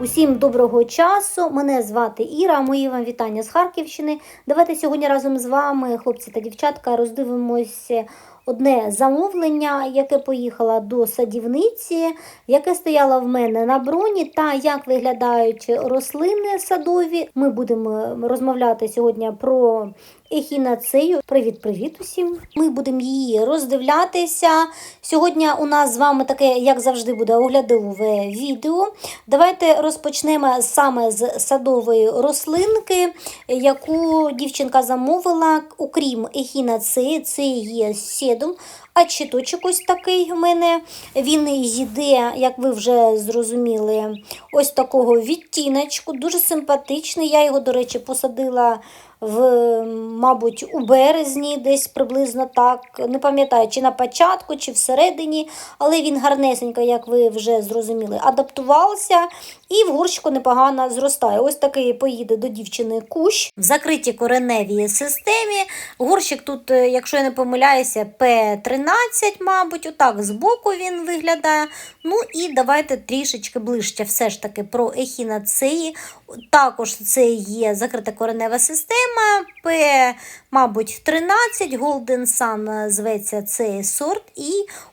Усім доброго часу. Мене звати Іра. Мої вам вітання з Харківщини. Давайте сьогодні разом з вами, хлопці та дівчатка, роздивимося одне замовлення, яке поїхало до садівниці, яке стояло в мене на броні, та як виглядають рослини садові. Ми будемо розмовляти сьогодні про ехінацею. Привіт-привіт усім! Ми будемо її роздивлятися. Сьогодні у нас з вами таке, як завжди, буде оглядове відео. Давайте розпочнемо саме з садової рослинки, яку дівчинка замовила, окрім ехінацеї, це є седум. А чіточок ось такий у мене. Він йде, як ви вже зрозуміли, ось такого відтіночку. Дуже симпатичний. Я його, до речі, посадила в, мабуть, у березні, десь приблизно так. Не пам'ятаю, чи на початку, чи всередині, але він гарнесенько, як ви вже зрозуміли, адаптувався і в горщику непогано зростає. Ось такий поїде до дівчини кущ в закритій кореневій системі. Горщик тут, е, якщо я не помиляюся, П13, мабуть, отак збоку він виглядає. Ну і давайте трішечки ближче все ж таки про ехінацеї. Також це є закрита коренева система, П, мабуть, 13, Golden Sun зветься цей сорт, і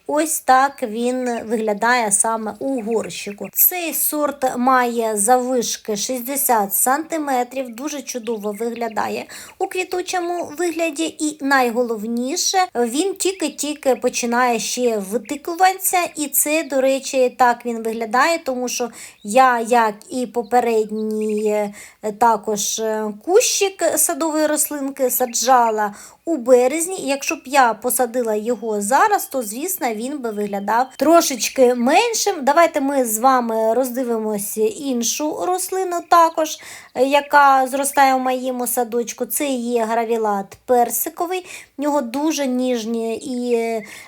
ось так він виглядає саме у горщику. Цей сорт має завишки 60 см, дуже чудово виглядає у квітучому вигляді, і найголовніше, він тільки-тільки починає ще витикуватися, і це, до речі, так він виглядає, тому що я, як і попередній е, також е, кущик садової рослинки, саджала у березні. І якщо б я посадила його зараз, то звісно він би виглядав трошечки меншим. Давайте ми з вами роздивимося іншу рослину, також, е, яка зростає в моєму садочку. Це є гравілат персиковий. В нього дуже ніжні і,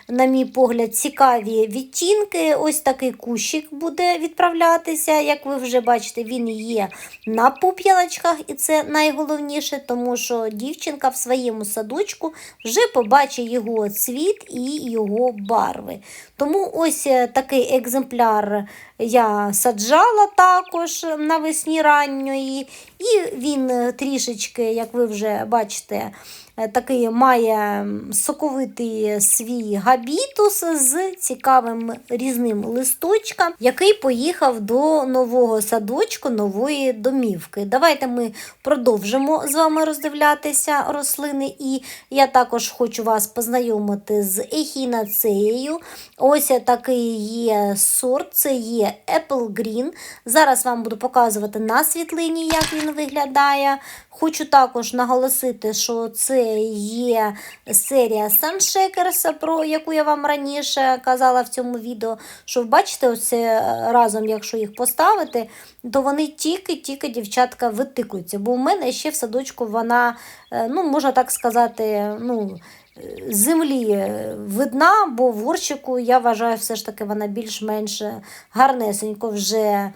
на мій погляд, цікаві відтінки. Ось такий кущик буде відправлятися. Як ви вже бачите, він є на пуп'ялочках, і це найголовніше, тому що дівчинка в своєму садочку вже побачить його цвіт і його барви. Тому ось е, такий екземпляр я саджала також навесні ранньої, і він е, трішечки, як ви вже бачите, е, такий має соковитий свій габітус з цікавим різним листочком, який поїхав до нового садочку, нової домівки. Давайте ми продовжимо з вами роздивлятися рослини, і я також хочу вас познайомити з ехінацеєю. Ось такий є сорт, це є Apple Green. Зараз вам буду показувати на світлині, як він виглядає. Хочу також наголосити, що це є серія Sunshakers, про яку я вам раніше казала в цьому відео. Що бачите, ось разом, якщо їх поставити, то вони тільки-тільки дівчатка витикуються. Бо у мене ще в садочку вона, ну, можна так сказати, ну, землі видна, бо в горщику, я вважаю, все ж таки вона більш-менш гарнесенько вже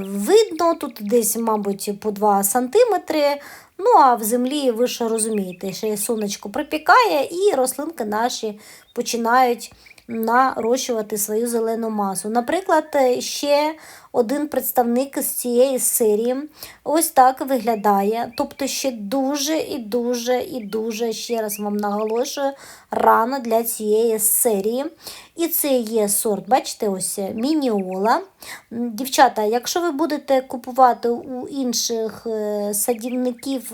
видно. Тут десь, мабуть, по 2 сантиметри. Ну, а в землі, ви ж розумієте, ще сонечко припікає, і рослинки наші починають нарощувати свою зелену масу. Наприклад, ще один представник з цієї серії ось так виглядає. Тобто ще дуже і дуже і дуже, ще раз вам наголошую, рано для цієї серії. І це є сорт, бачите, ось мініола. Дівчата, якщо ви будете купувати у інших е, садівників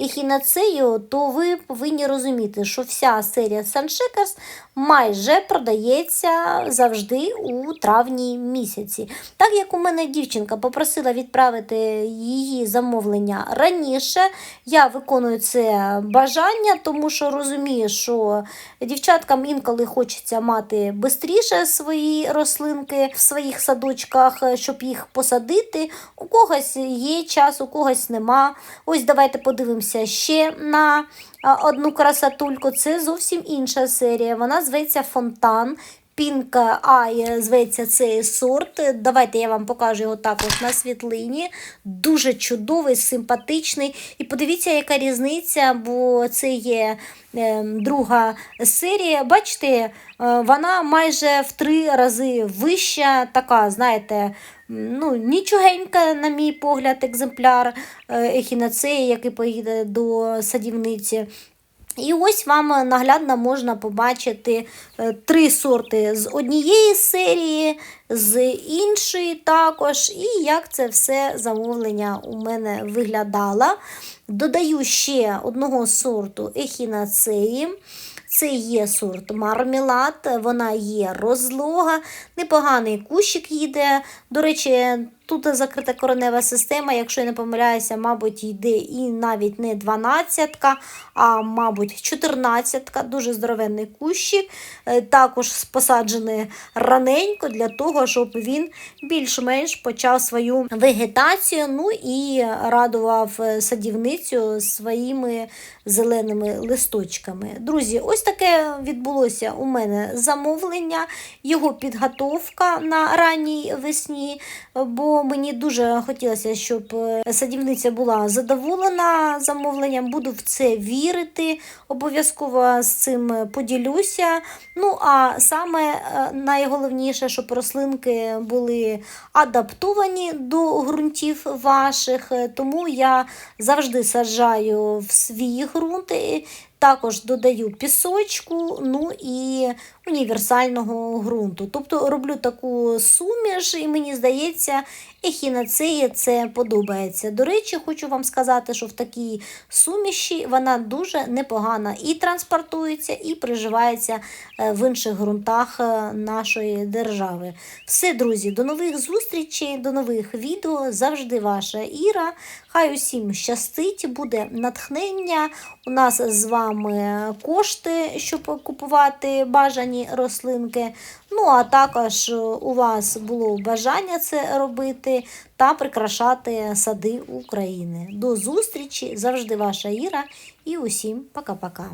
ехінацею, то ви повинні розуміти, що вся серія Sunshakers майже продається завжди у травні місяці. Так як у мене дівчинка попросила відправити її замовлення раніше, я виконую це бажання, тому що розумію, що дівчаткам інколи хочеться мати швидше свої рослинки в своїх садочках, щоб їх посадити. У когось є час, у когось нема. Ось давайте подивимося ще на одну красотульку. Це зовсім інша серія. Вона зветься Фонтан. Pink Eye зветься цей сорт. Давайте я вам покажу його також на світлині. Дуже чудовий, симпатичний. І подивіться, яка різниця, бо це є е, друга серія. Бачите, е, вона майже в три рази вища, така, знаєте, ну, нічогенька, на мій погляд, екземпляр е, ехінацеї, який поїде до садівниці. І ось вам наглядно можна побачити е, три сорти з однієї серії, з іншої також, і як це все замовлення у мене виглядало. Додаю ще одного сорту ехінацеї. Це є сорт мармелад, вона є розлога, непоганий кущик їде. До речі, тут закрита коренева система, якщо я не помиляюся, мабуть, йде і навіть не 12-ка, а мабуть, 14-ка, дуже здоровенний кущик. Е, Також посаджений раненько для того, щоб він більш-менш почав свою вегетацію, ну і радував е, садівницю своїми зеленими листочками. Друзі, ось таке відбулося у мене замовлення, його підготовка на ранній весні, бо мені дуже хотілося, щоб е, садівниця була задоволена замовленням. Буду в це вірити, обов'язково з цим поділюся. Ну, а саме е, найголовніше, щоб рослинки були адаптовані до ґрунтів ваших, е, тому я завжди саджаю в свій ґрунт. Також додаю пісочку, ну і універсального ґрунту. Тобто роблю таку суміш, і мені здається, ехінацеї це подобається. До речі, хочу вам сказати, що в такій суміші вона дуже непогана і транспортується, і приживається е, в інших ґрунтах е, нашої держави. Все, друзі, до нових зустрічей, до нових відео. Завжди ваша Іра. Хай усім щастить, буде натхнення. У нас з вами кошти, щоб купувати бажані рослинки. Ну, а також у вас було бажання це робити та прикрашати сади України. До зустрічі! Завжди ваша Іра і усім пока-пока.